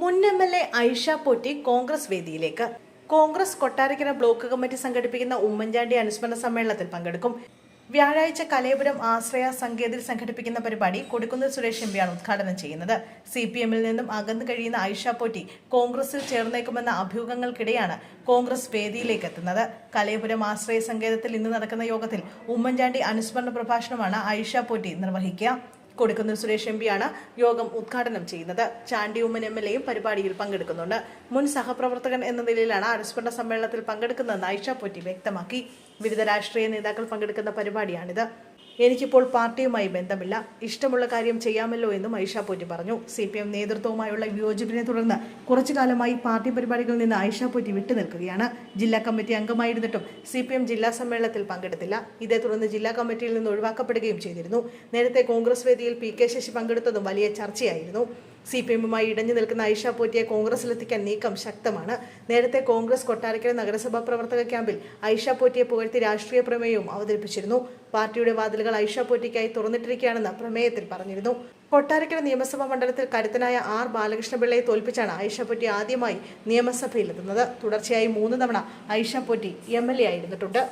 മുൻ M L A Aisha Potti Congress വേദിയിലേക്ക്. Congress Kottarakkara block committee സംഘടിപ്പിക്കുന്ന ഉമ്മൻചാണ്ടി അനുസ്മരണ സമ്മേളനത്തിൽ പങ്കെടുക്കും. വ്യാഴാഴ്ച കലയപുരം ആശ്രയ സങ്കേതിൽ സംഘടിപ്പിക്കുന്ന പരിപാടി കൊടിക്കുന്നിൽ സുരേഷ് എംപിയാണ് ഉദ്ഘാടനം ചെയ്യുന്നത്. സി പി എമ്മിൽ നിന്നും അകന്നു കഴിയുന്ന ഐഷ പോറ്റി കോൺഗ്രസിൽ ചേർന്നേക്കുമെന്ന അഭ്യൂഹങ്ങൾക്കിടെയാണ് കോൺഗ്രസ് വേദിയിലേക്ക് എത്തുന്നത്. കലയപുരം ആശ്രയ സങ്കേതത്തിൽ ഇന്ന് നടക്കുന്ന യോഗത്തിൽ ഉമ്മൻചാണ്ടി അനുസ്മരണ പ്രഭാഷണമാണ് ഐഷ പോറ്റി നിർവഹിക്കുക. കൊടിക്കുന്നിൽ സുരേഷ് എം പിയാണ് യോഗം ഉദ്ഘാടനം ചെയ്യുന്നത്. ചാണ്ടി ഉമ്മൻ എം എൽ എയും പരിപാടിയിൽ പങ്കെടുക്കുന്നുണ്ട്. മുൻ സഹപ്രവർത്തകൻ എന്ന നിലയിലാണ് അനുസ്മരണ സമ്മേളനത്തിൽ പങ്കെടുക്കുന്നതെന്ന് ഐഷ പൊറ്റി വ്യക്തമാക്കി. വിവിധ രാഷ്ട്രീയ നേതാക്കൾ പങ്കെടുക്കുന്ന പരിപാടിയാണിത്. എനിക്കിപ്പോൾ പാർട്ടിയുമായി ബന്ധമില്ല. ഇഷ്ടമുള്ള കാര്യം ചെയ്യാമല്ലോ എന്നും ഐഷ പോറ്റി പറഞ്ഞു. സി പി എം നേതൃത്വവുമായുള്ള വിയോജിപ്പിനെ തുടർന്ന് കുറച്ചു കാലമായി പാർട്ടി പരിപാടികളിൽ നിന്ന് ഐഷ പോറ്റി വിട്ടുനിൽക്കുകയാണ്. ജില്ലാ കമ്മിറ്റി അംഗമായിരുന്നിട്ടും സി പി എം ജില്ലാ സമ്മേളനത്തിൽ പങ്കെടുത്തില്ല. ഇതേ തുടർന്ന് ജില്ലാ കമ്മിറ്റിയിൽ നിന്ന് ഒഴിവാക്കപ്പെടുകയും ചെയ്തിരുന്നു. നേരത്തെ കോൺഗ്രസ് വേദിയിൽ പി കെ ശശി പങ്കെടുത്തതും വലിയ ചർച്ചയായിരുന്നു. സി പി എമ്മുമായി ഇടഞ്ഞു നിൽക്കുന്ന ഐഷ പോറ്റിയെ കോൺഗ്രസിലെത്തിക്കാൻ നീക്കം ശക്തമാണ്. നേരത്തെ കോൺഗ്രസ് കൊട്ടാരക്കര നഗരസഭാ പ്രവർത്തക ക്യാമ്പിൽ ഐഷ പോറ്റിയെ പുകഴ്ത്തി രാഷ്ട്രീയ പ്രമേയവും അവതരിപ്പിച്ചിരുന്നു. പാർട്ടിയുടെ വാതിലുകൾ ഐഷ പോറ്റിക്കായി തുറന്നിട്ടിരിക്കുകയാണെന്ന് പ്രമേയത്തിൽ പറഞ്ഞിരുന്നു. കൊട്ടാരക്കര നിയമസഭാ മണ്ഡലത്തിൽ കരുത്തനായ ആർ ബാലകൃഷ്ണപിള്ളയെ തോൽപ്പിച്ചാണ് ഐഷ പോറ്റി ആദ്യമായി നിയമസഭയിലെത്തുന്നത്. തുടർച്ചയായി മൂന്ന് തവണ Aisha Potti M L A ആയിരുന്നിട്ടുണ്ട്